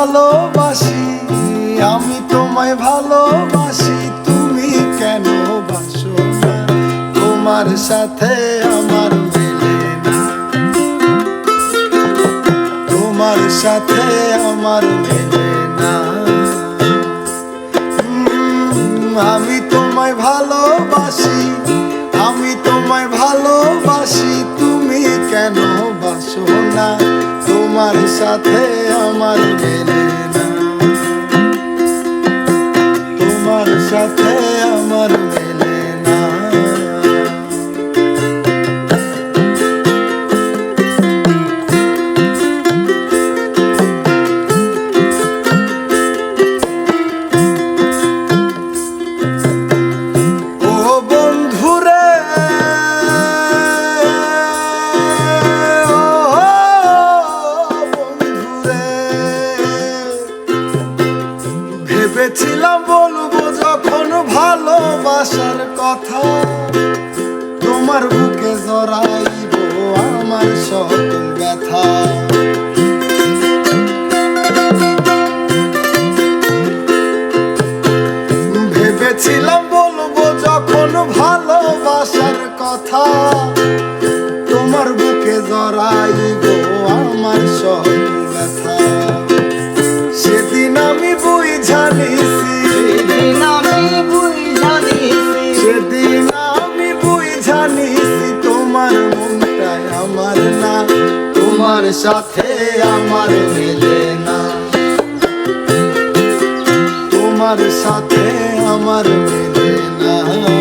ভালোবাসি, আমি তোমায় ভালোবাসি, তুমি কেন বাসো না? তোমার সাথে আমার মেলে না। তোমার সাথে আমার মেলে না। আমি তোমায় ভালোবাসি, আমি তোমায় ভালোবাসি, তুমি কেন বাসো না? তোমার সাথে আমার মেলে না। তোমার সাথে আমার ভেবেছিলাম বলব যখন ভালোবাসার কথা। তোমার বুকে জড়াইব আমার সকল ব্যথা। ভেবেছিলাম বলব যখন ভালোবাসার কথা। তোমার বুকে জড়াইব আমার সকল ব্যথা। সেদিন আমি বুই জানিছি আমার না তোমার সাথে আমার মেলে না। তোমার সাথে আমার মেলে না।